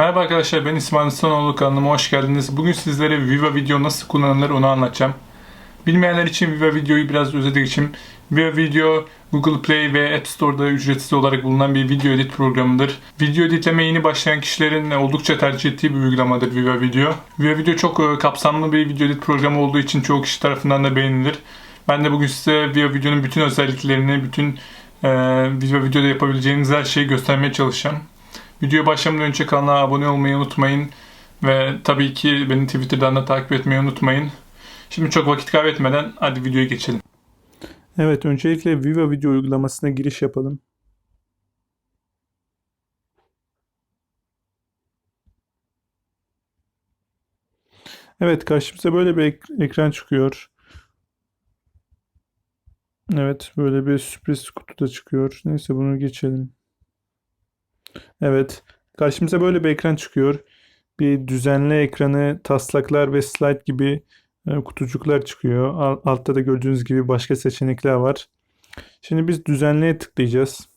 Merhaba arkadaşlar ben İsmail Ustanoğlu kanalıma hoş geldiniz. Bugün sizlere Viva Video nasıl kullanılır onu anlatacağım. Bilmeyenler için Viva Video'yu biraz özet geçeyim. Viva Video Google Play ve App Store'da ücretsiz olarak bulunan bir video edit programıdır. Video editlemeye yeni başlayan kişilerin oldukça tercih ettiği bir uygulamadır Viva Video. Viva Video çok e, kapsamlı bir video edit programı olduğu için çoğu kişi tarafından da beğenilir. Ben de bugün size Viva Video'nun bütün özelliklerini, bütün e, Viva Video'da yapabileceğiniz her şeyi göstermeye çalışacağım. Videoya başlamadan önce kanala abone olmayı unutmayın. Ve tabii ki beni Twitter'dan da takip etmeyi unutmayın. Şimdi çok vakit kaybetmeden hadi videoya geçelim. Evet, öncelikle Viva Video uygulamasına giriş yapalım. Evet, karşımıza böyle bir ek- ekran çıkıyor. Evet, böyle bir sürpriz kutu da çıkıyor. Neyse bunu geçelim. Evet, karşımıza böyle bir ekran çıkıyor. Bir düzenli ekranı, taslaklar ve slide gibi e, kutucuklar çıkıyor. Al- Altta da gördüğünüz gibi başka seçenekler var. Şimdi biz düzenleye tıklayacağız.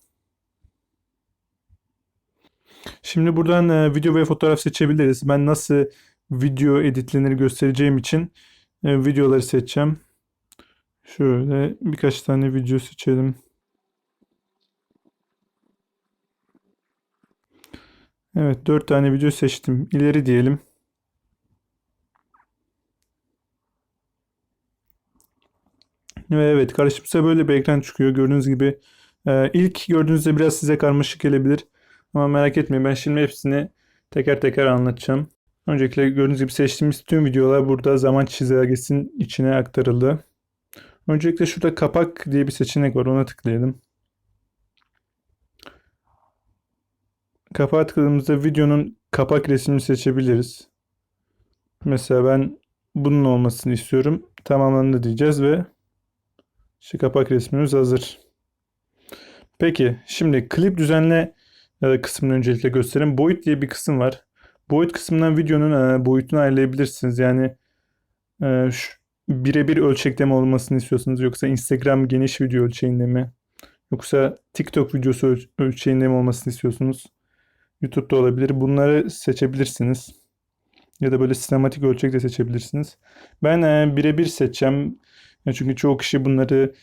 Şimdi buradan e, video ve fotoğraf seçebiliriz. Ben nasıl video editlenir göstereceğim için e, videoları seçeceğim. Şöyle birkaç tane video seçelim. Evet, 4 tane video seçtim. İleri diyelim. Ve evet karşımıza böyle bir ekran çıkıyor. Gördüğünüz gibi e, ilk gördüğünüzde biraz size karmaşık gelebilir. Ama merak etmeyin ben şimdi hepsini teker teker anlatacağım. Öncelikle gördüğünüz gibi seçtiğimiz tüm videolar burada zaman çizelgesinin içine aktarıldı. Öncelikle şurada kapak diye bir seçenek var. Ona tıklayalım. Kapağa tıkladığımızda videonun kapak resmini seçebiliriz. Mesela ben bunun olmasını istiyorum. Tamamlandı diyeceğiz ve şu kapak resmimiz hazır. Peki şimdi klip düzenle e, kısmını öncelikle göstereyim. Boyut diye bir kısım var. Boyut kısmından videonun e, boyutunu ayarlayabilirsiniz. Yani e, şu- birebir ölçekte mi olmasını istiyorsunuz yoksa Instagram geniş video ölçeğinde mi? Yoksa TikTok videosu öl- ölçeğinde mi olmasını istiyorsunuz? YouTube'da olabilir. Bunları seçebilirsiniz. Ya da böyle sinematik ölçekte seçebilirsiniz. Ben e, birebir seçeceğim. Ya çünkü çoğu kişi bunları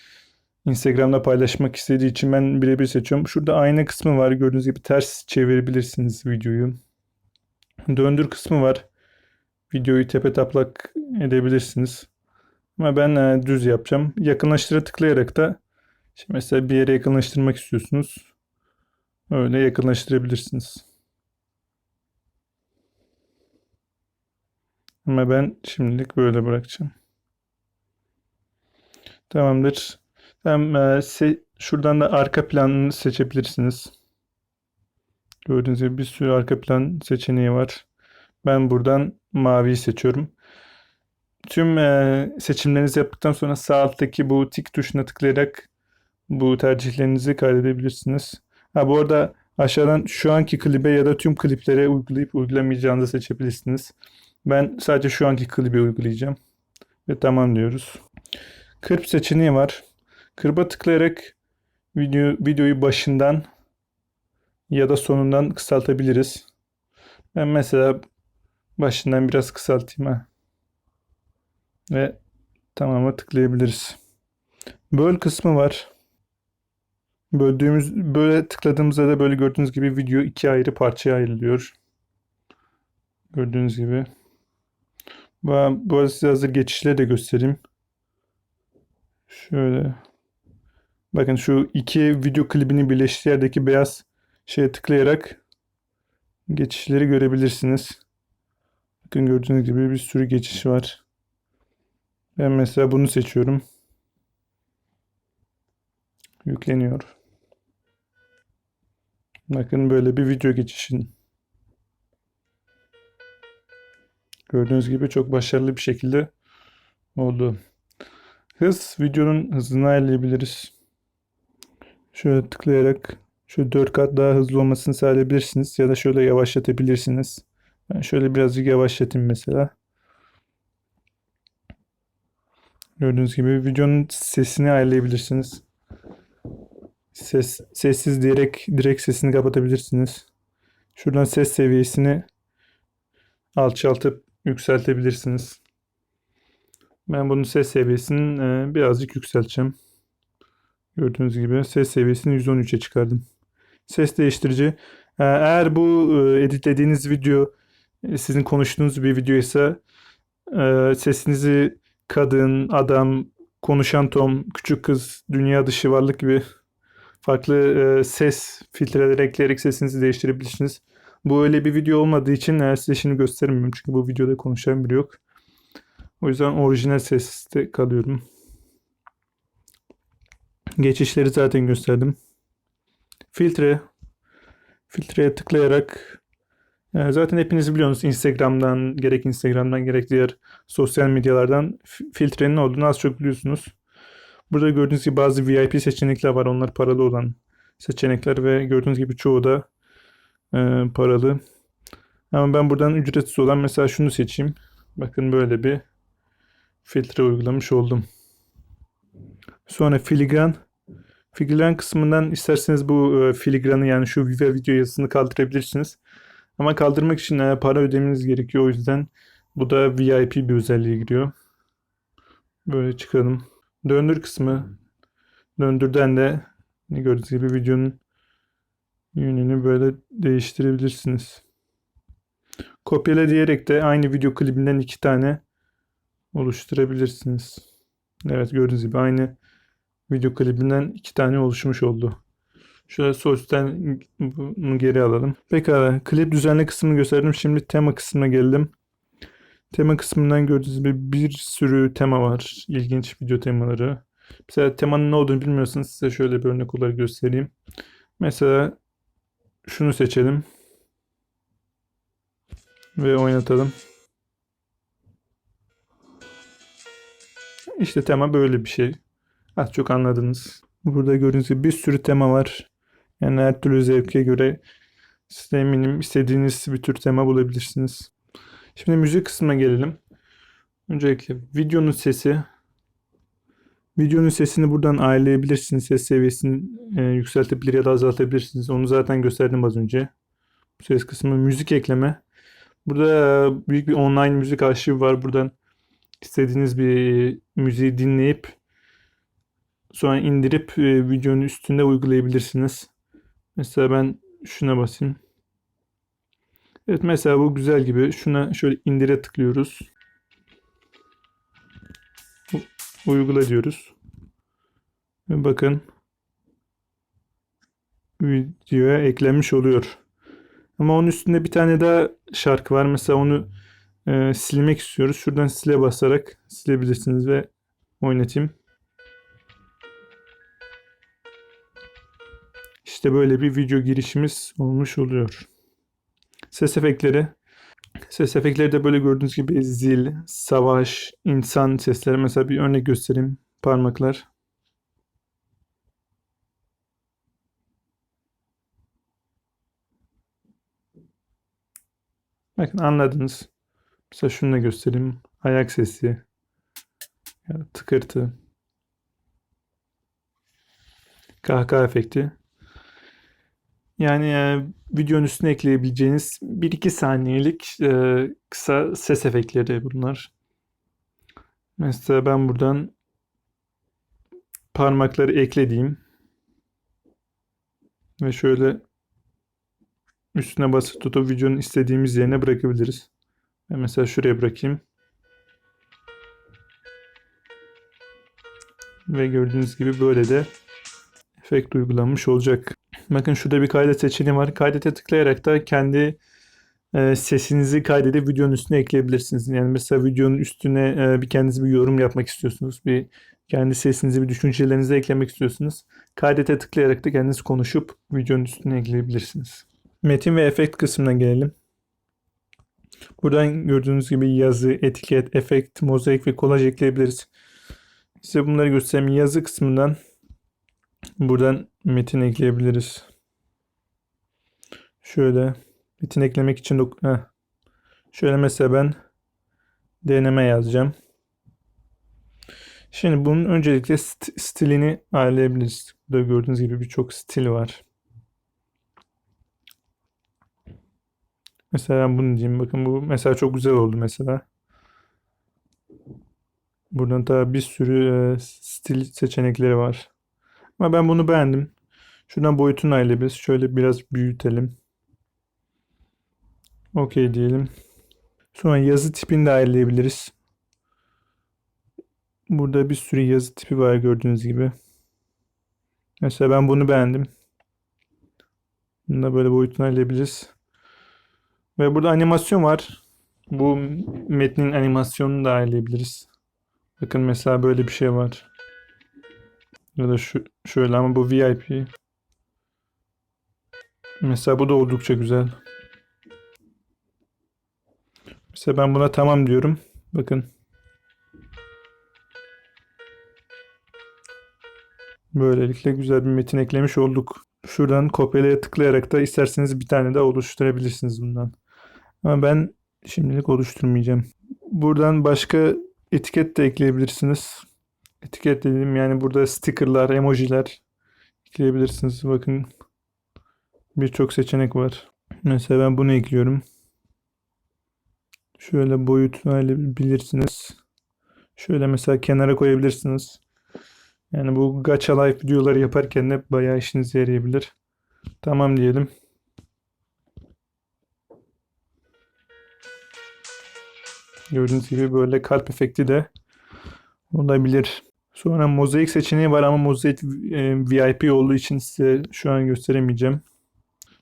Instagram'da paylaşmak istediği için ben birebir seçiyorum. Şurada ayna kısmı var. Gördüğünüz gibi ters çevirebilirsiniz videoyu. Döndür kısmı var. Videoyu tepe taplak edebilirsiniz. Ama ben e, düz yapacağım. Yakınlaştıra tıklayarak da şimdi mesela bir yere yakınlaştırmak istiyorsunuz. Öyle yakınlaştırabilirsiniz. Ama ben şimdilik böyle bırakacağım. Tamamdır. Hem e, şuradan da arka planını seçebilirsiniz. Gördüğünüz gibi bir sürü arka plan seçeneği var. Ben buradan maviyi seçiyorum. Tüm e, seçimlerinizi yaptıktan sonra sağ alttaki bu tik tuşuna tıklayarak bu tercihlerinizi kaydedebilirsiniz. Ha bu arada aşağıdan şu anki klibe ya da tüm kliplere uygulayıp uygulamayacağınızı seçebilirsiniz. Ben sadece şu anki klibe uygulayacağım. Ve tamam diyoruz. Kırp seçeneği var. Kırba tıklayarak video, videoyu başından ya da sonundan kısaltabiliriz. Ben mesela başından biraz kısaltayım ha. Ve tamama tıklayabiliriz. Böl kısmı var. Böldüğümüz böyle tıkladığımızda da böyle gördüğünüz gibi video iki ayrı parçaya ayrılıyor. Gördüğünüz gibi. Bu, bu arada size hazır geçişleri de göstereyim. Şöyle. Bakın şu iki video klibini birleştiği yerdeki beyaz şeye tıklayarak geçişleri görebilirsiniz. Bakın gördüğünüz gibi bir sürü geçiş var. Ben mesela bunu seçiyorum. Yükleniyor. Bakın böyle bir video geçişin. Gördüğünüz gibi çok başarılı bir şekilde oldu. Hız videonun hızını ayarlayabiliriz. Şöyle tıklayarak şöyle 4 kat daha hızlı olmasını sağlayabilirsiniz ya da şöyle yavaşlatabilirsiniz. Ben şöyle birazcık yavaşlatayım mesela. Gördüğünüz gibi videonun sesini 'Ses sessiz diyerek direkt sesini kapatabilirsiniz. Şuradan ses seviyesini alçaltıp yükseltebilirsiniz. Ben bunun ses seviyesini e, birazcık yükselteceğim. Gördüğünüz gibi ses seviyesini 113'e çıkardım. Ses değiştirici. E, Eğer bu e, editlediğiniz video sizin konuştuğunuz bir videoysa e, sesinizi kadın, adam, konuşan tom, küçük kız, dünya dışı varlık gibi farklı ses filtreleri ekleyerek sesinizi değiştirebilirsiniz. Bu öyle bir video olmadığı için size şimdi göstermiyorum çünkü bu videoda konuşan biri yok. O yüzden orijinal seste kalıyorum. Geçişleri zaten gösterdim. Filtre. Filtreye tıklayarak e, zaten hepiniz biliyorsunuz Instagram'dan gerek Instagram'dan gerek diğer sosyal medyalardan filtrenin ne olduğunu az çok biliyorsunuz. Burada gördüğünüz gibi bazı VIP seçenekler var. Onlar paralı olan seçenekler ve gördüğünüz gibi çoğu da e, paralı. Ama ben buradan ücretsiz olan mesela şunu seçeyim. Bakın böyle bir filtre uygulamış oldum. Sonra filigran. Filigran kısmından isterseniz bu e, filigranı yani şu Viva video yazısını kaldırabilirsiniz. Ama kaldırmak için e, para ödemeniz gerekiyor. O yüzden bu da VIP bir özelliğe giriyor. Böyle çıkalım. Döndür kısmı. Döndürden de ne gördüğünüz gibi videonun yönünü böyle değiştirebilirsiniz. Kopyala diyerek de aynı video klibinden iki tane oluşturabilirsiniz. Evet gördüğünüz gibi aynı video klibinden iki tane oluşmuş oldu. Şöyle source'ten bunu geri alalım. Pekala klip düzenle kısmını gösterdim. Şimdi tema kısmına geldim. Tema kısmından gördüğünüz gibi bir sürü tema var. İlginç video temaları. Mesela temanın ne olduğunu bilmiyorsanız size şöyle bir örnek olarak göstereyim. Mesela şunu seçelim. Ve oynatalım. İşte tema böyle bir şey. Az çok anladınız. Burada gördüğünüz gibi bir sürü tema var. Yani her türlü zevke göre size eminim istediğiniz bir tür tema bulabilirsiniz. Şimdi müzik kısmına gelelim. Öncelikle videonun sesi. Videonun sesini buradan ayarlayabilirsiniz. Ses seviyesini e, yükseltebilir ya da azaltabilirsiniz. Onu zaten gösterdim az önce. Ses kısmı müzik ekleme. Burada e, büyük bir online müzik arşivi var. Buradan istediğiniz bir müziği dinleyip sonra indirip e, videonun üstünde uygulayabilirsiniz. Mesela ben şuna basayım. Evet mesela bu güzel gibi. Şuna şöyle indire tıklıyoruz. Uygula diyoruz. Ve bakın videoya eklenmiş oluyor. Ama onun üstünde bir tane daha şarkı var. Mesela onu e, silmek istiyoruz. Şuradan sile basarak silebilirsiniz ve oynatayım. İşte böyle bir video girişimiz olmuş oluyor. Ses efektleri. Ses efektleri de böyle gördüğünüz gibi zil, savaş, insan sesleri. Mesela bir örnek göstereyim. Parmaklar. Bakın anladınız. Mesela şunu da göstereyim. Ayak sesi. Tıkırtı. Kahkaha efekti. Yani e, videonun üstüne ekleyebileceğiniz 1-2 saniyelik e, kısa ses efektleri bunlar. Mesela ben buradan parmakları eklediğim ve şöyle üstüne basıp tutup videonun istediğimiz yerine bırakabiliriz. Ben mesela şuraya bırakayım. Ve gördüğünüz gibi böyle de efekt uygulanmış olacak. Bakın şurada bir kaydet seçeneği var. Kaydete tıklayarak da kendi e, sesinizi kaydedip videonun üstüne ekleyebilirsiniz. Yani mesela videonun üstüne e, bir kendiniz bir yorum yapmak istiyorsunuz. Bir kendi sesinizi, bir düşüncelerinizi eklemek istiyorsunuz. Kaydete tıklayarak da kendiniz konuşup videonun üstüne ekleyebilirsiniz. Metin ve efekt kısmına gelelim. Buradan gördüğünüz gibi yazı, etiket, efekt, mozaik ve kolaj ekleyebiliriz. Size bunları göstereyim. Yazı kısmından buradan metin ekleyebiliriz. Şöyle metin eklemek için Heh. şöyle mesela ben deneme yazacağım. Şimdi bunun öncelikle st- stilini ayarlayabiliriz. Burada gördüğünüz gibi birçok stil var. Mesela bunu diyeyim. Bakın bu mesela çok güzel oldu mesela. Buradan daha bir sürü e, stil seçenekleri var. Ama ben bunu beğendim. Şuradan boyutunu ayarlayabiliriz. Şöyle biraz büyütelim. Okey diyelim. Sonra yazı tipini de ayarlayabiliriz. Burada bir sürü yazı tipi var gördüğünüz gibi. Mesela ben bunu beğendim. Bunu da böyle boyutunu ayarlayabiliriz. Ve burada animasyon var. Bu metnin animasyonunu da ayarlayabiliriz. Bakın mesela böyle bir şey var. Ya da şu şöyle ama bu VIP. Mesela bu da oldukça güzel. Mesela ben buna tamam diyorum. Bakın. Böylelikle güzel bir metin eklemiş olduk. Şuradan kopyalaya tıklayarak da isterseniz bir tane de oluşturabilirsiniz bundan. Ama ben şimdilik oluşturmayacağım. Buradan başka etiket de ekleyebilirsiniz. Etiket dediğim yani burada stickerlar, emojiler ekleyebilirsiniz. Bakın birçok seçenek var. Mesela ben bunu ekliyorum. Şöyle boyutunu ayarlayabilirsiniz. Şöyle mesela kenara koyabilirsiniz. Yani bu Gacha Life videoları yaparken de bayağı işinize yarayabilir. Tamam diyelim. Gördüğünüz gibi böyle kalp efekti de olabilir. Sonra mozaik seçeneği var ama mozaik e, VIP olduğu için size şu an gösteremeyeceğim.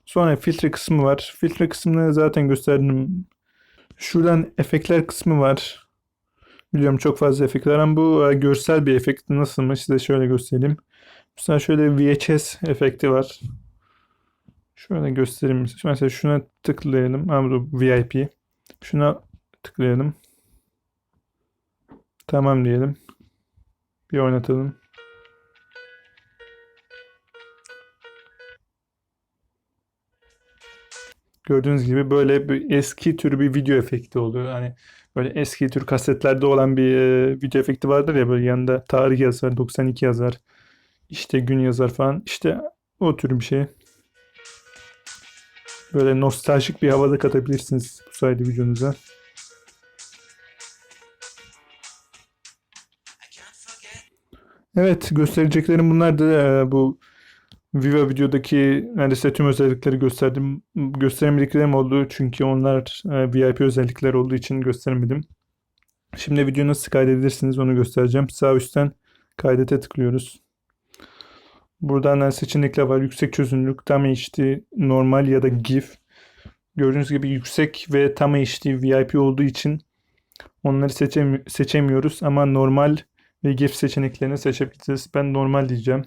Sonra filtre kısmı var. Filtre kısmını zaten gösterdim. Şuradan efektler kısmı var. Biliyorum çok fazla efekt var ama bu e, görsel bir efekt. Nasılmış size şöyle göstereyim. Mesela şöyle VHS efekti var. Şöyle göstereyim. Mesela şuna tıklayalım. Ama bu VIP. Şuna tıklayalım. Tamam diyelim. Bir oynatalım. Gördüğünüz gibi böyle bir eski tür bir video efekti oluyor. Hani böyle eski tür kasetlerde olan bir e, video efekti vardır ya böyle yanında tarih yazar, 92 yazar, işte gün yazar falan. İşte o tür bir şey. Böyle nostaljik bir havada katabilirsiniz bu sayede videonuza. Evet göstereceklerim bunlar da e, bu Viva videodaki neredeyse tüm özellikleri gösterdim. Gösteremediklerim oldu çünkü onlar e, VIP özellikler olduğu için gösteremedim. Şimdi videoyu nasıl kaydedebilirsiniz onu göstereceğim. Sağ üstten kaydete tıklıyoruz. Buradan da seçenekler var. Yüksek çözünürlük, tam HD, normal ya da GIF. Gördüğünüz gibi yüksek ve tam HD VIP olduğu için onları seçemi seçemiyoruz ama normal ve GIF seçeneklerini seçebiliriz. Ben normal diyeceğim.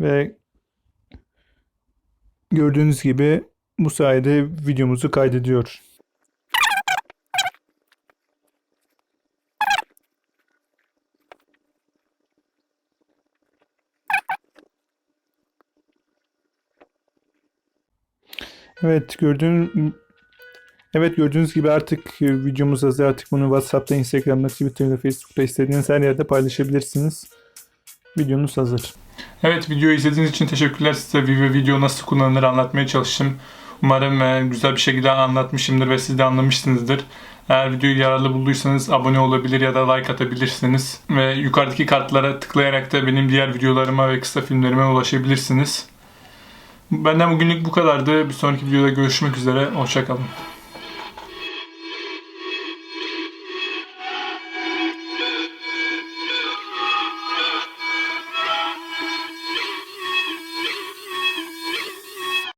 Ve gördüğünüz gibi bu sayede videomuzu kaydediyor. Evet gördüğün Evet gördüğünüz gibi artık e, videomuz hazır. Artık bunu WhatsApp'ta, Instagram'da, Twitter'da, Facebook'ta istediğiniz her yerde paylaşabilirsiniz. Videonuz hazır. Evet videoyu izlediğiniz için teşekkürler size. Viva video nasıl kullanılır anlatmaya çalıştım. Umarım e, güzel bir şekilde anlatmışımdır ve siz de anlamışsınızdır. Eğer videoyu yararlı bulduysanız abone olabilir ya da like atabilirsiniz. Ve yukarıdaki kartlara tıklayarak da benim diğer videolarıma ve kısa filmlerime ulaşabilirsiniz. Benden bugünlük bu kadardı. Bir sonraki videoda görüşmek üzere. Hoşçakalın.